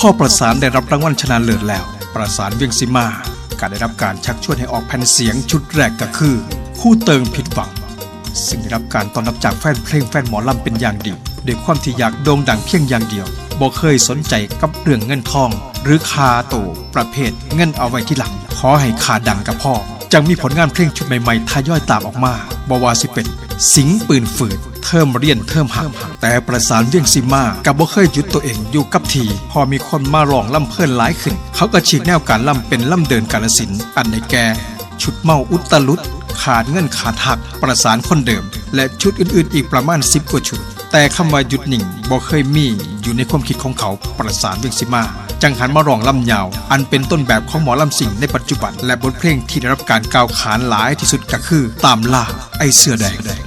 พ่อประสานได้รับรางวัลชนะเลิศแล้ว ประสานเวียงสิมา การได้รับการชักชวนให้ออกแผ่นเสียงชุดแรกก็คือ คู่เติงผิดหวัง ซึ่งได้รับการต้อนรับจากแฟนเพลงแฟนหมอลำเป็นอย่างดีด้วยความที่อยากโด่งดังเพียงอย่างเดียวบ่เคยสนใจกับเรื่องเงินทอง หรือคาโตประเภทเงินเอาไว้ที่หลัง ขอให้คาดังกับพ่อจังมีผลงานเพลงชุดใหม่ๆทยอยตามออกมาบวาสิเป็น สิงปืนฝืด เทิมเรียนเทิมหัก แต่ประสานเวียงซิมากับบ่เคยหยุดตัวเองอยู่กับที พอมีคนมาร้องล่ำเพิ่นหลายขึ้น เขาก็ฉีกแนวการล่ำเป็นล่ำเดินกาลสินอันในแก่ชุดเมาอุตลุดขาดเงินขาดหักประสานคนเดิม และชุดอื่นๆ อีกประมาณ10กว่าชุด แต่คำว่าหยุดนิ่งบ่เคยมีอยู่ในความคิดของเขาประสานเวียงสิมาจังหันมารองลำยาว อันเป็นต้นแบบของหมอลำสิงในปัจจุบัน และบทเพลงที่ได้รับการกล่าวขานหลายที่สุดก็คือ ตามล่าไอเสื้อแดง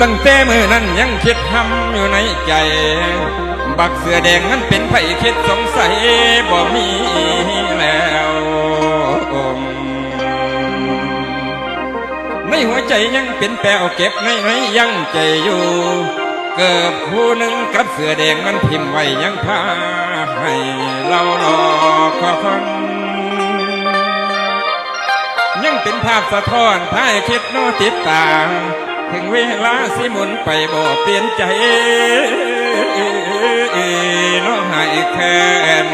ตั้งแต่มือนั้นยังคิดทำอยู่ในใจ บักเสือแดงนั้นเป็นไผคิดสงสัยบ่มีแล้วในหัวใจยังเป็นแปลวเก็บในในยังใจอยู่ เกิดผู้หนึ่งกับเสือแดงมันพิมพ์ไว้ยังพาให้เรารอคอยยังเป็นภาพสะท้อนท้ายคิดโนติดตาม ถึงเวลาสิหมุนไปบอกเปลี่ยนใจน้องหายแค้น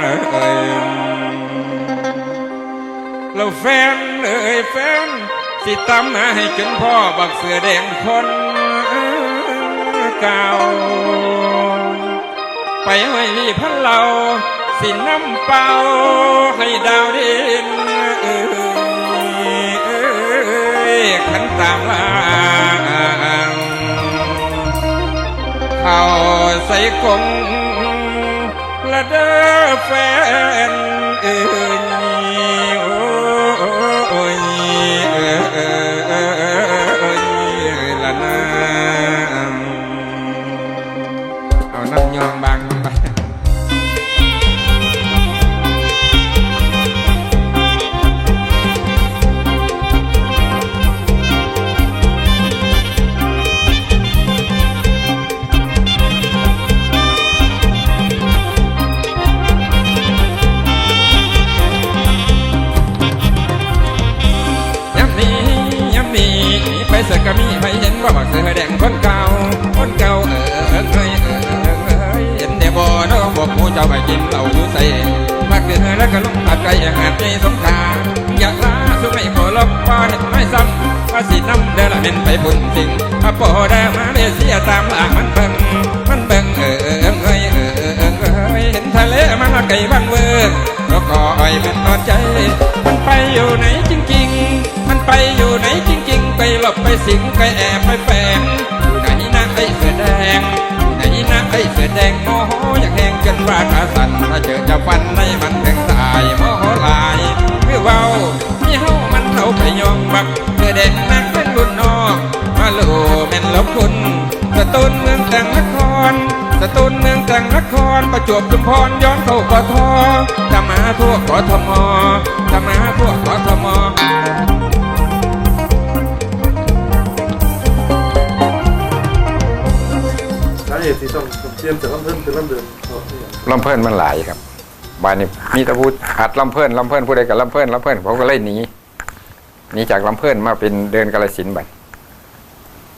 เอ่ยแฟนเอ่ยแฟน สิตามมาให้จนพ่อบักเสือแดงคนเก่า ไปให้มีพันเราสิน้ำเปล่าให้ดาวดินเออ ขันตามลางเข้าใส่กงละเด้อแฟนเอ้ยโอ้ยเอ้ย อยู่ใส่พักเดือแล้วก็ลงผัดไก่อาหาในสงขาอยากลาสุไม่ขอลบพอเห็นไม่ซ้ำว่าสิน้ำเดอละเป็นไปบุญสิ่งอาปอได้มาเลเซียตามหลางมันเบิ่งมันเบิ่งเออเออเอ้ยเออเออเอ้ยเห็นทะเลมันไก่บ้านเมืองก็คอยมันนอนใจ มันไปอยู่ไหนจริง ๆ มันไปอยู่ไหนจริง ๆ ไปหลบไปสิงไปแอบไปแฝงอยู่ไหนนะไอ้เสือแดง อยู่ไหนนะไอ้เสือแดงโมโหอยากแหงจนว่าขาสั่นถ้าเจอจะฟันในมันแทงตายโมโหหลายคือเว้ามีเฮามันเอาไปยองบักเสือแดงนักเป็นรุ่นน้องมาโลแม่นลบคุณสตูนเมืองแต่งนครสตูลเมืองแต่งนครประจวบชุมพรย้อนเข้ากอทอทำมาทั่วกอทมทำมาทั่วกอทม เหตุที่ต้องเตรียมจากลำเพิ่นเป็นลำเดินเพราะนี่ลำเพิ่นมันหลายครับบ้านนี้มีแตะพูดอัดลำเพิ่นลำเพิ่นผู้ใดกับลำเพิ่นลำเพิ่นผมก็เลยหนีหนีจากลำเพิ่นมาเป็นเดินกาลสินธุ์บัด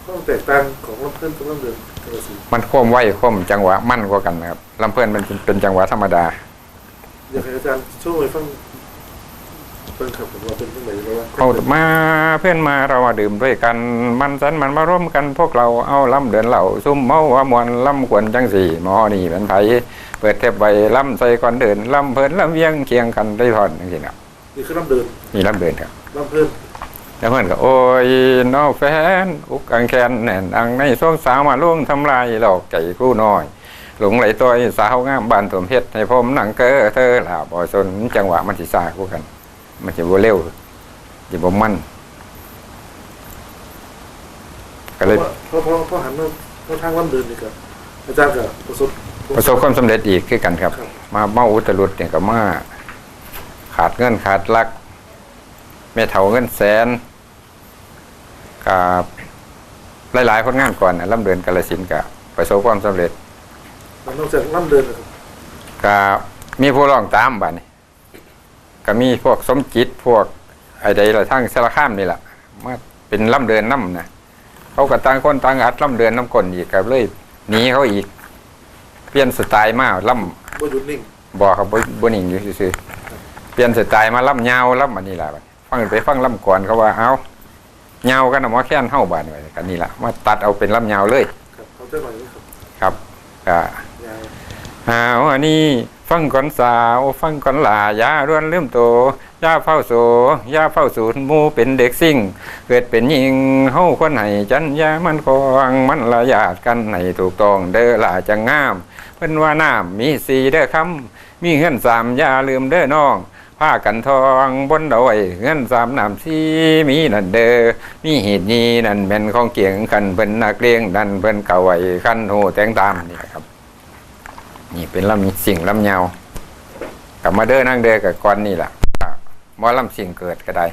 ความแตกต่างของลำเพิ่นกับลำเดินกระสีมันโค้มไว้โค้มจังหวะมั่นกว่ากันนะครับลำเพิ่นมันเป็นเป็นจังหวะธรรมดา อยากให้อาจารย์ช่วยฟัง เพิ่นครับผมว่าเป็นยังไงแล้วว่าเอามาเพื่อนมาเรามาดื่มด้วยกัน มันสันมันมาร่วมกันพวกเราเอาลำเดินเหล่าซุ่มเมาว่ามวนลำกวนจังสี่หมอนี่เป็นไผเปิดเทปใบลำใส่ก่อนเดินลำเพลินลำเวียงเคียงกันได้ทอนจังสี่นะนี่คือลำเดินนี่ลำเดินครับลำเพิ่นแล้วเพื่อนก็โอ้ยน้องแฟน อุกอังแคนแน่นอังในช่วงสาวมาล่วงทำลายหลอกไก่กู้น้อยหลงไหลตัวสาวงามบานถมเพชรให้ผมหนังเกอเธอหล่าบ่อสนจังหวะมันสิซาคู่กัน มันจะบ่เร็วจะบ่มันก็เลยเพราะเพราะเพราะหันมาเพราะทางลำเดินนี่ก็อาจารย์ก็ประสบประสบความสำเร็จอีกคือกันครับครับ มาเมาอุตรุดเนี่ยก็มาขาดเงินขาดลักแม่เฒ่าเงินแสนกับหลายๆผลงานก่อนนะล่ำเดินกาลสินธุ์กับประสบความสำเร็จแล้วนอกจากล่ำเดินนะครับกับมีผู้ร้องตามบ้านี้ ก็มีพวกสมจิตพวกไอ้ใดละทั้งสารข้ามนี่แหละมาเป็นล่ำเดินน้ำนะเขาก็ต่างคนต่างอัดล่ำเดินน้ำกลนอีกกับเลยหนีเขาอีก เปลี่ยนสไตล์มาล่ำบ่หยุดนิ่งบอกครับบ่บนิ่งอยู่ซื่อๆเปลี่ยนสไตล์มาล่ำยาวล่ำอันนี้แหละบัดฟังไปฟังล่ำก่อนเขาว่าเอายาวกันเอามาแค่นเท่าบานไว้กันนี่แหละมาตัดเอาเป็นล่ำยาวเลย ครับเขาจะหน่อยนะครับครับก็ยาวหาวอันนี้ ฟังก่อนสาวฟังก่อนหลายาร่วนลืมโตยาเฝ้าโสยาเฝ้าสูนมูเป็นเด็กสิ่ง เกิดเป็นหญิงเฮาคนให้จันยามันคองมันละยาดกันให้ถูกต้องเด้อล่ะจะงงาม เพิ่นว่าน้ำมีสีเด้อคำมีเงินสามยาลืมเด้อน้องผ้ากันทองบนดอยเงินสามน้ำสีมีนั่นเด้อมีเหตุนี้นั่นเป็นของเกียงคันเพิ่นนักเลี้ยงนั่นเพิ่นเก่าไว้คันหูแตงตามนี่ครับ นี่เป็นลำสิ่งลำยาวกลับมาเด้อนั่งเด้อกับก้อนนี่แหละหมอลำสิ่งเกิดก็ได้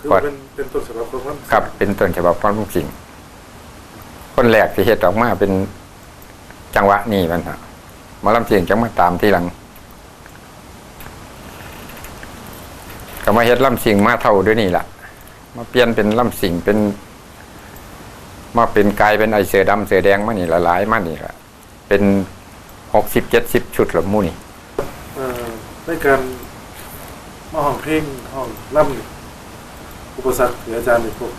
คือว่าเป็นเป็นต้นฉบับของล่ำครับ เป็นต้นฉบับความสิ่งคนแรกที่เฮ็ดออกมาเป็นจังหวะนี่มันฮะหมอลำสิ่งจังมาตามที่หลังก็มาเฮ็ดลำสิ่งมาเท่าด้วยนี่แหละมาเปลี่ยนเป็นลำสิ่งเป็นมาเป็นกลายเป็นไอเสือดำเสือแดงมานี่ละหลายมานี่ละเป็น หกสิบเจ็ดสิบชุดละหมูนี่เอ่อในการมาห้องเพลงห้องล่ำนี่อุปสรรคหรืออาจารย์นี่พวก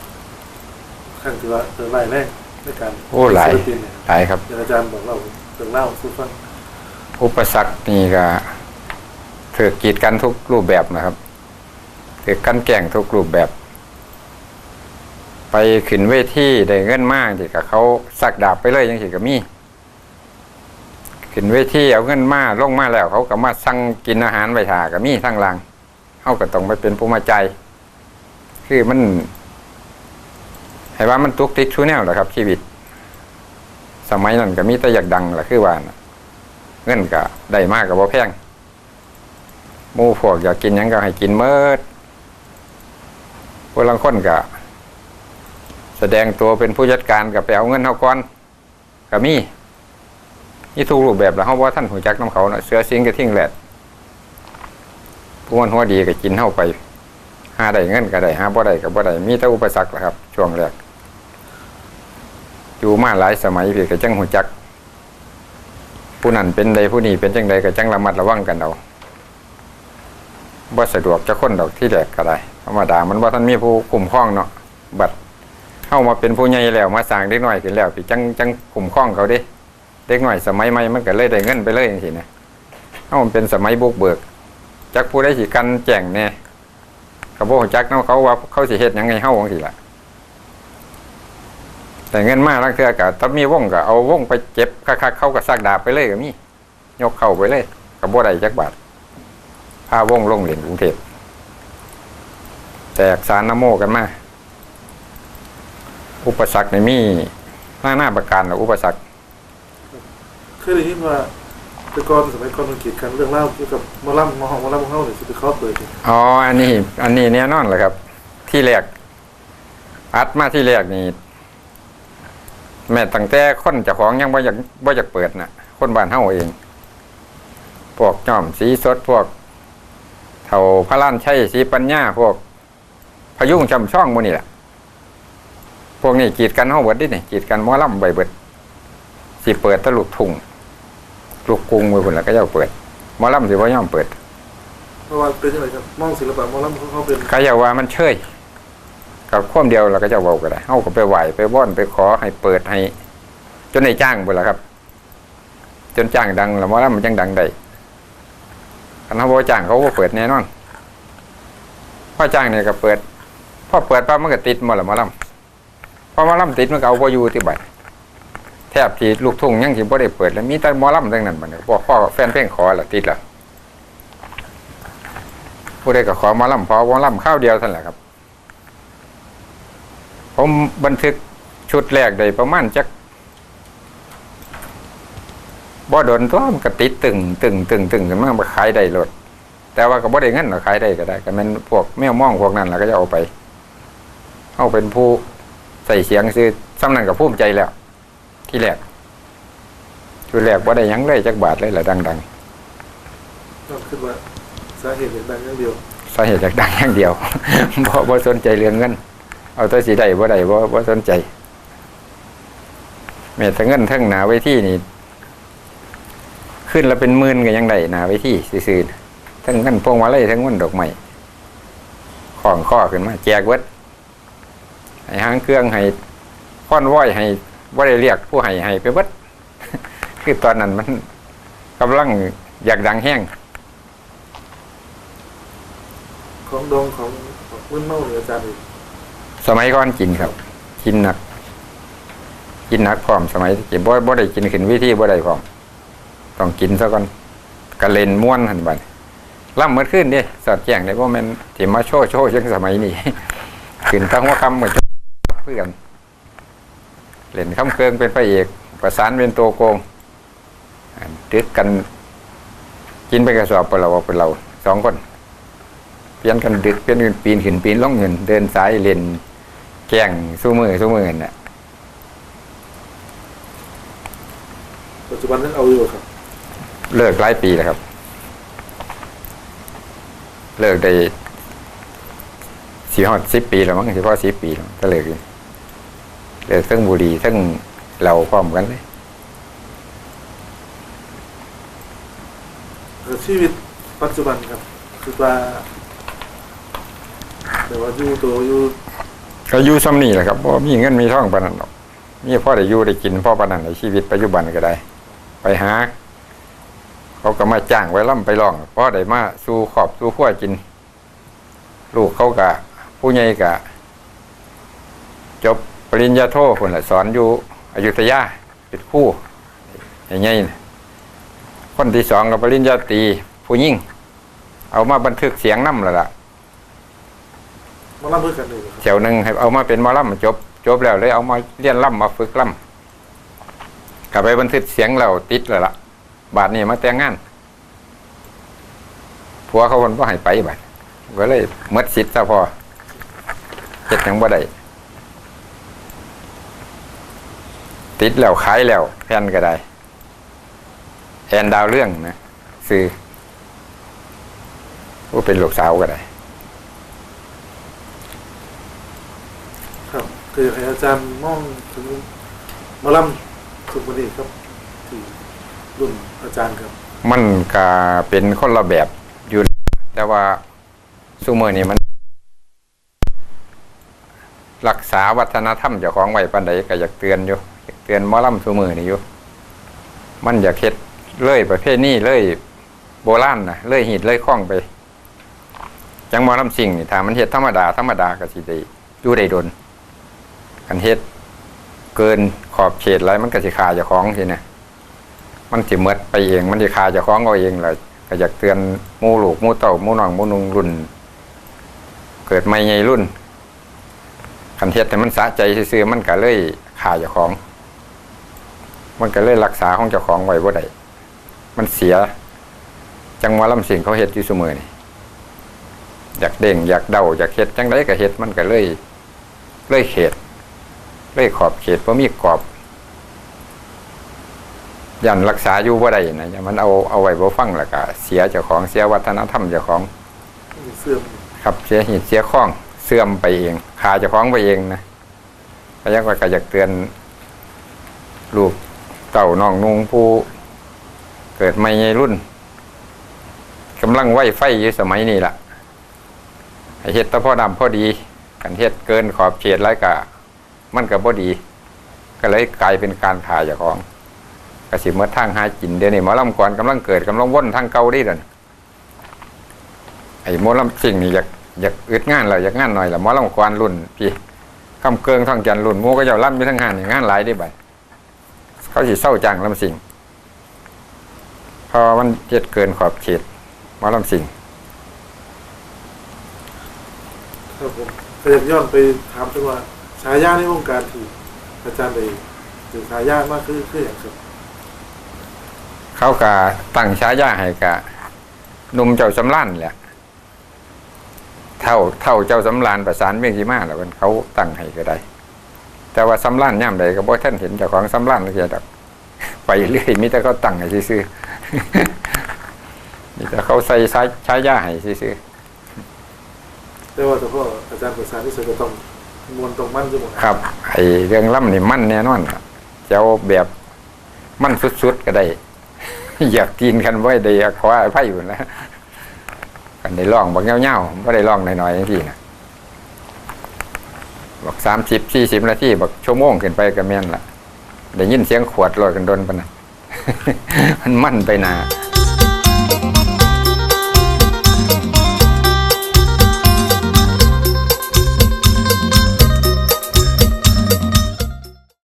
ขั้นที่ว่าเออไล่แรกในการโอ้หลายศิลปินเนี่ยหลายครับอย่างอาจารย์บอกเราเรื่องเล่าสู้ฟังอุปสรรคนี่ก็ถือกีดกันทุกรูปแบบนะครับถือกันแก่งทุกรูปแบบ ไปขึ้นเวทีได้เงินมากที่กับเขาสักดาบไปเลยยังสิกับมี ขึ้นเวทีเอาเงินมาลงมาแล้ว เขาก็มาสั่งกินอาหารไปทากับมีทั้งลังเขาก็ต้องไปเป็นผู้มาใจ คือมันให้ว่ามันตุกติกชูแนวแหละครับ ชีวิต สมัยนั้นก็มีแต่อยากดังแหละคือว่านเงินก็ได้มากกับบ่แพงมู่พวกอยากกินยังก็ให้กินเมิดพวกลังคนก็แสดงตัวเป็นผู้จัดการกับไปเอาเงินเฮาก่อนก็มี นี่ทุกรูปแบบแล้วเฮาบ่าท่านหูจักน้ำเขาเน่ะเสือสิงก็ทิ้งแหลดผู้มันหัวดีก็กินเฮาไปหาได้เงินก็ได้หาบ่ได้ก็บ่ได้มีแต่อุปสรรคแหละครับ ช่วงแรกอยู่มาหลายสมัยพี่ก็จังหูจัก ผู้นั้นเป็นใดผู้นี้เป็นจังใดก็จังระมัดระวังกันเอาบ่สะดวกจะคนดอกที่แรกก็ได้ธรรมดามันว่าท่านมีผู้คุ้มครองเนาะบัดเข้ามาเป็นผู้ใหญ่แล้วมาสร้างเด็กน้อยขึ้นแล้วพี่จังจังคุ้มครองเขาดิ ด็กน้อยสมัยใหม่มันก็เลยได้เงินไปเลยจังซี่นะเฮามันเป็นสมัยบุกเบิกจักผู้ได้สิกันแจ้งแน่ก็บ่ฮู้จักเนาะเขาว่าเขาสิเฮ็ดหยังไงเฮาจังซี่ล่ะแต่เงินมากลังเทือกับถ้ามีวงก็เอาวงไปเจ็บคักๆเข้ากับซากดาบไปเลยก็มียกเข้าไปเลยกับบ่ได้จักบาทพาวงลงเหรียญกรุงเทพแตกสารนโมกันมาอุปสรรคในมีหน้าหน้าประการและอุปสรรค เคยได้ยินว่าแต่ก่อนสมัยก่อนมันเกี่ยวกันเรื่องเล่าเกี่ยวกับมอล่ำมอห้องมอล่ำขอเขาเนี่ยสิไปเขาเปิดเนี่ยอ๋ออันนี้ อันนี้แน่นอนเลยครับ ที่แรกอัดมาที่แรกนี่แม่ตั้งแต่คนเจ้าของยังบ่อยากบ่อยากเปิดน่ะ คนบ้านเฮาเอง พวกจอมสีสดพวกเท่าพระล้านชัยสีปัญญาพวก พยุงชำช่องมูนี่แหละพวกนี้กีดกันเฮาเบิดดินี่กีดกันมอลำใบเบิดสิเปิดตะลุกทุ่ง ลูกกรุงไปพุ่นแล้วก็เจ้าเปิดหมอลำสิบ่ยอมเปิดเพราะว่าเป็นยังไงครับมองศิลปะหมอล่ำของเขาเป็นก็อย่าว่ามันเชยกับความเดียวเราก็จะเว้าก็ได้เฮาก็ไปไหวไปว่อนไปขอให้เปิดให้ จนได้จ้างเบิดละครับ จนจ้างดังแล้วหมอลำมันจังดังได้คันเฮาบ่จ้างเขาบ่เปิดแน่นอนพอจ้างเนี่ยก็เปิดพอเปิดปั๊บมันก็ติดหมดละหมอลำพอหมอลำติดมันก็เอาบ่อยู่ที่บัด แทบที่ลูกทุ่งยังสิบ่ได้เปิด แล้วมีแต่หมอลำทั้งนั้นบัดนี้พวกพ่อแฟนเพลงขอละติดละผู้ใดก็ขอมอลำพอมอลำข้าวเดียวเท่านั้นแหละครับ ผมบันทึกชุดแรกได้ประมาณจักบ่โดนตัวมันก็ติดตึงตึงตึงตึงกันมามาขายได้รถแต่ว่าก็บ่ได้เงินหรอกขายได้ก็ได้ก็มันพวกแมวมองพวกนั้นแล้วก็จะเอาไป เอาเป็นผู้ใส่เสียงซื้อสำนันกับภูมิใจแล้ว ที่แรกชุดแรกว่าได้หยังเลยจักบาทเลยแหละดังต้องขึ้นว่าสาเหตุอย่างใดอย่างเดียวๆสาเหตุจากดังอย่างเดียวบ่บ่สนใจเรื่องเงินเอาแต่สีได้บ่ได้บ่บ่สนใจแม้แต่เงินทั้งหนาไว้ที่นี่ ขึ้นแล้วเป็นหมื่นก็ยังได้หนาไว้ที่ซื่อๆทั้งเงินพวงมาลัยทั้งเงินดอกไม้ของข้อขึ้นมา แจกเวิดให้หางเครื่องให้ค้อนว้อยให้ ว่าได้เรียกผู้ให้ให้ไปเบิดคือตอนนั้นมันกำลังอยากดังแห้ง ของดองของของมึนเมาเนี่ยอาจารย์อีกสมัยก่อนกินครับ กินหนัก กินหนักพร้อมสมัยที่กินบ่บ่ได้กินขึ้นวิธีบ่ได้พร้อมต้องกินซะก่อนกะเล่นม่วนหันบัดล่ำเมื่อคืนเด้สอดแจ้งได้บ่แม่นที่มาโชว์โชว์จังสมัยนี้ขึ้นทั้งว่าคำเหมือนเพื่อน เล่นคำเครื่องเป็นพระเอก ประสานเป็นตัวโกงอันดึกกันกินไปกระสอบเปนเราเป็นเราสองคนเปลี่ยนกันดึกเปลี่ยนกันปีนขึ้นปีนล่องเงินเดินสายเล่นแกล้งสู้มือสู้มือน่ะปัจจุบันนั้นเอาอยู่ครับ เลิกหลายปีแล้วครับ เลิกได้สี่หอดสิบปีแล้วมั้งเฉพาะสิบปีแล้วก็เลิกอยู่ เลิกทั้งบุหรี่ทั้งเหล้าพร้อมกันเลยแต่ชีวิตปัจจุบันครับคือว่าแต่ว่าอยู่ตัวอยู่ก็อยู่ซ้ำนี่แหละครับเพราะมีเงินมีทองปานนั้นหรอกมีพ่อได้อยู่ได้กินพ่อปานนั้นในชีวิตปัจจุบันก็ได้ ไปหา เขาก็มาจ้างไว้ล่ำไปลองพ่อได้มาสู่ขอบสู่ขั้วกิน ลูกเขากะผู้ใหญ่กะจบป ริญญาโทคนละสอนอยู่อยุธยาเป็นครู่ใหญ่ๆน่ะคนที่สองกับปริญญาตรีผู้ยิ่ง เอามาบันทึกเสียงน้ำแล้วล่ะมาล่ำเพื่อกันเลยครับเที่ยวหนึ่งให้เอามาเป็นหมอลำจบ จบแล้วเลยเอามาเรียนลำมาฝึกลำกลับไปบันทึกเสียงเราติดแล้วล่ะ บาทนี้มาแต่งงานผัวเขาคนว่าให้ไปบาทก็เลยหมดสิทธิ์ซะพอเจ็ดยังบ่ได้ ติดแล้วขายแล้วแผ่นก็ได้แอนดาวเรื่องนะซื้อว่าเป็นลูกสาวก็ได้ ครับ คือให้อาจารย์มองถึงหมาล่ำสุขวันนี้ครับที่รุ่นอาจารย์ครับ มันก็เป็นคนละแบบอยู่ แต่ว่าซูเมอร์นี่มัน รักษาวัฒนธรรมเจ้าของไว้ปันใดก็อยากเตือนอยู่อยาก เตือนมอลำซูเมอนี่อยู่มันอยากเฮ็ดเลื่อยประเภทนี้เลื่อยโบราณนะเลื่อยหิดเลื่อยคล้องไปจังมอลำสิ่งนี่ถ้ามันเฮ็ดธรรมดาธรรมดาก็สิได้อยู่ได้ดนกันเฮ็ดเกินขอบเขตไรมันก็สิขาเจ้าของสินะมันสิเมดไปเอง มันสิคาจะคล้องเอาเองแหละก็อยากเตือนมูลูกมูเต่ามูน้องมูนุงรุ่น เกิดไม่ใหญ่รุ่นคันเทศแต่มันสะใจซื่อๆมันก็เลยขาเจ้าของ มันก็เลยรักษาของเจ้าของไว้บ่ได้มันเสีย จังหวะลำสิ่งเขาเฮ็ดอยู่เสมอนี่อยากเด้งอยากเดาอยากเฮ็ดจังไดก็เฮ็ดมันก็เลยเลยเขตเลยขอบเขตบ่มีกรอบยันรักษาอยู่บ่ได้นะอย่ามันเอาเอาไว้บ่ฟังแล้วก็เสียเจ้าของเสียวัฒนธรรมเจ้าของมีเสื่อมครับเสียหิตเสียข้อง เสื่อมไปเองขาเจ้าของไปเองนะก็ยังว่าก็อยากเตือนลูก เต่าน้องนุงผู้เกิดไม่ในรุ่นกำลังไหวไฟอยู่สมัยนี้ล่ะให้เฮ็ดตะพ่อดำพอดีกันเฮ็ดเกินขอบเขตแล้วก็มันก็บ่ดี ก็เลยกลายเป็นการขาเจ้าของกระสิเมื่อทางหากินเดี๋ยวนี้หมอลำก่อนกำลังเกิดกำลังว่นทางเกาได้เดินไอ้หมอลำสิ่งนี่อยากอยากอึดงานเราอยากงานหน่อยละหมอลำก่อนรุ่นพี่คำเกิงท่องจันรุ่นมูก็จะล่ำอยู่ทั้งงานงานหลายได้บัด เขาสิเศร้าจังลำสิ่งเพอมันเจ็ดเกินขอบเขตหมอลำสิ่งครับผมก็อยากย้อนไปถามถึงว่าฉายาในวงการที่อาจารย์ได้ถึงฉายามากคือคืออย่างครับเขากะตั้งฉายาให้กะหนุ่มเจ้าสำล้านแหละเท่าเท่าเจ้าสำลานประสานเมียงสีมาแล้วมันเขาตั้งให้ก็ได้ แต่ว่าสำล้านย่ำใดก็บ่ท่านเห็นเจ้าของสำล้านเลยดอกไปเรื่อยมีแต่เขาตั้งให้ซื่อๆมีแต่เขาใส่ใช้ใช้ย่าให้ซื่อแต่ว่าแต่พ่ออาจารย์ประสานที่สุดก็ต้องมวลตรงมั่นอยู่หมดๆครับไอ้เรื่องล่ำนี่มั่นแน่นอนอะจะเอาแบบมั่นสุดๆก็ได้ อยากกินกันไว้ได้อยากขออภัยอยู่นะกันได้ลองบักเงี้ยวๆไม่ได้ลองหน่อยๆอย่างที่นะ บอกสามสิบสี่สิบนาทีบอกชั่วโมงขึ้นไปก็แม่นละได้ยินเสียงขวดลอยกันโดนปะนะมันมั่นไปนา